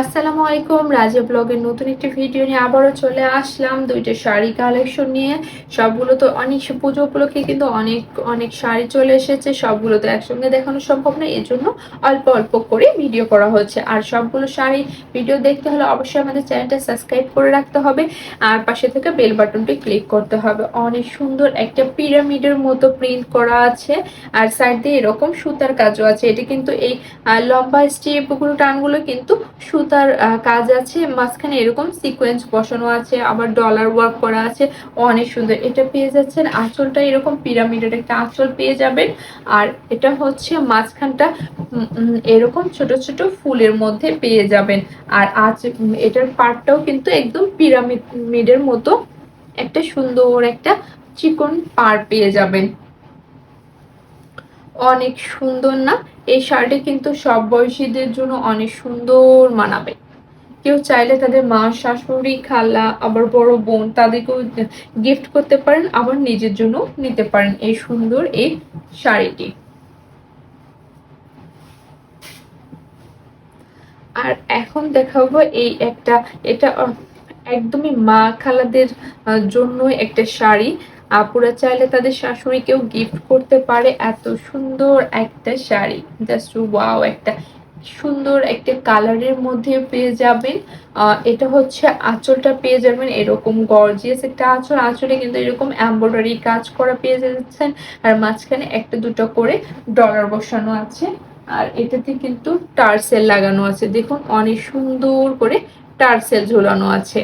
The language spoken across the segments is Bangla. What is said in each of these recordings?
আসসালামু আলাইকুম। রাজা ব্লগের নতুন একটি ভিডিও নিয়ে আবারও চলে আসলাম। দুইটা শাড়ি কালেকশন নিয়ে। সবগুলো তো অনেক পুজো উপলক্ষে কিন্তু অনেক অনেক শাড়ি চলে এসেছে। সবগুলো তো একসঙ্গে দেখানো সম্ভব না এর জন্য অল্প অল্প করে ভিডিও করা হচ্ছে। আর সবগুলো শাড়ি ভিডিও দেখতে হলে অবশ্যই আমাদের চ্যানেলটা সাবস্ক্রাইব করে রাখতে হবে। আর পাশে থেকে বেল বাটনটি ক্লিক করতে হবে। অনেক সুন্দর একটা পিরামিডের মতো প্রিন্ট করা আছে। আর সাইড দিয়ে এরকম সুতার কাজও আছে। এটা কিন্তু এই লম্বা স্টেপগুলো, টানগুলো কিন্তু সুতার আহ, কাজ আছে মাঝখানে এরকম সিকোয়েন্স বসানো আছে আবার ডলার ওয়ার্ক করা আছে অনেক সুন্দর। এটা পেয়ে যাচ্ছেন আঁচলটা এরকম পিরামিডের একটা আঁচল পেয়ে যাবেন। আর এটা হচ্ছে মাঝখানটা এরকম ছোট ছোট ফুলের মধ্যে পেয়ে যাবেন। আর আজ এটার পার্টটাও কিন্তু একদম পিরামিডের মতো একটা সুন্দর একটা চিকন পার পেয়ে যাবেন। অনেক সুন্দর না? এই শাড়িটা কিন্তু সব বয়সীদের জন্য অনেক সুন্দর মানাবে। কেউ চাইলে তাদের মা, শাশুড়ি, খালা, আবার বড় বোন তাদেরকেও গিফট করতে পারেন, আবার নিজের জন্য নিতে পারেন এই সুন্দর এই শাড়িটি। আর এখন দেখাবো এই একটা, এটা একদমই মা খালাদের জন্য একটা শাড়ি। আপুরা চাইলে তাদের শাশুড়িকেও গিফট করতে পারে। এত সুন্দর একটা শাড়ি। জাস্ট ওয়াও একটা সুন্দর একটা কালারের মধ্যে পেয়ে যাবেন। এটা হচ্ছে আঁচলটা পেয়ে যাবেন। এরকম গর্জিয়াস একটা আঁচল। আঁচলে কিন্তু এরকম এমব্রয়ডারি কাজ করা পেয়ে যাচ্ছেন। আর মাঝখানে একটা দুটো করে ডলার বসানো আছে। আর এটাতে কিন্তু টার্সেল লাগানো আছে। দেখুন, অনেক সুন্দর করে টার্সেল ঝোলানো আছে।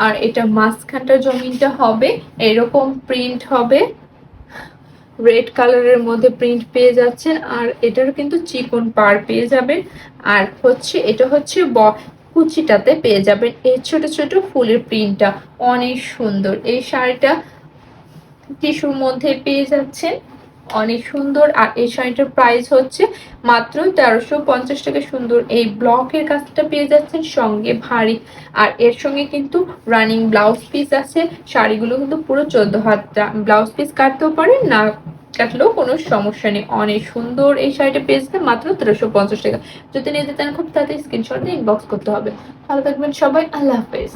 আর এটা মাঝখানটা জমিনটা হবে, এরকম প্রিন্ট হবে। রেড কালারের মধ্যে প্রিন্ট পেয়ে যাচ্ছেন আর এটার কিন্তু চিকন পার পেয়ে যাবেন। আর হচ্ছে, এটা হচ্ছে ব, কুচিটাতে পেয়ে যাবেন। এই ছোট ছোট ফুলের প্রিন্টটা অনেক সুন্দর। এই শাড়িটা টিস্যুর মধ্যে পেয়ে যাচ্ছেন। অনেক সুন্দর আর এই শাড়িটার প্রাইস হচ্ছে মাত্র তেরোশো পঞ্চাশ টাকা। সুন্দর এই ব্লকের কাজটা পেয়ে যাচ্ছেন সঙ্গে ভারী। আর এর সঙ্গে কিন্তু রানিং ব্লাউজ পিস আছে। শাড়িগুলো কিন্তু পুরো চোদ্দ হাতটা ব্লাউজ পিস কাটতেও পারেন, না কাটলেও কোনো সমস্যা নেই। অনেক সুন্দর এই শাড়িটা পেয়েছে মাত্র তেরোশো পঞ্চাশ টাকা। যদি নিতে চান খুব তাড়াতাড়ি স্ক্রিনশট দিয়ে ইনবক্স করতে হবে। ভালো থাকবেন সবাই। আল্লাহ হাফেজ।